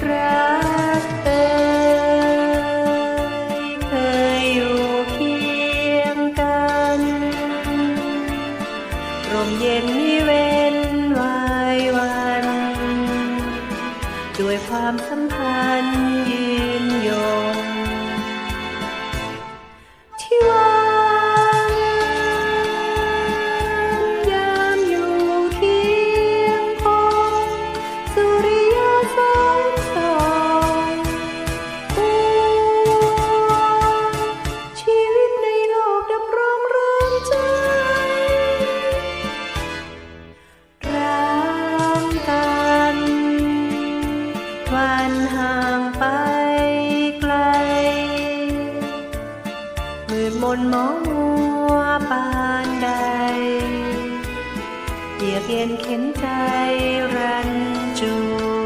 เอ่เคยอยู่เคียงกันร่มเย็นนิเว้นวายวัน ด้วยความสัม กัน วันห่างไปไกล มืดมนมองมัวปานใดเหยียบเย็นเข็นใจรันจวน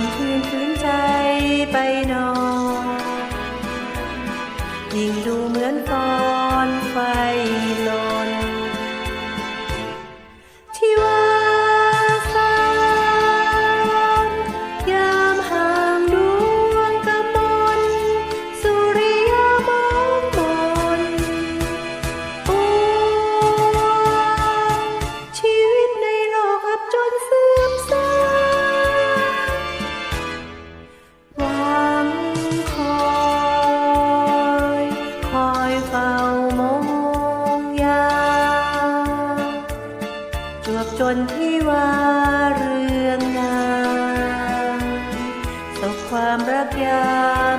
อนคืนฟื้นใจไปนอนยิ่งดู บจนที่ว่าเรื่องงานสุความรักยาม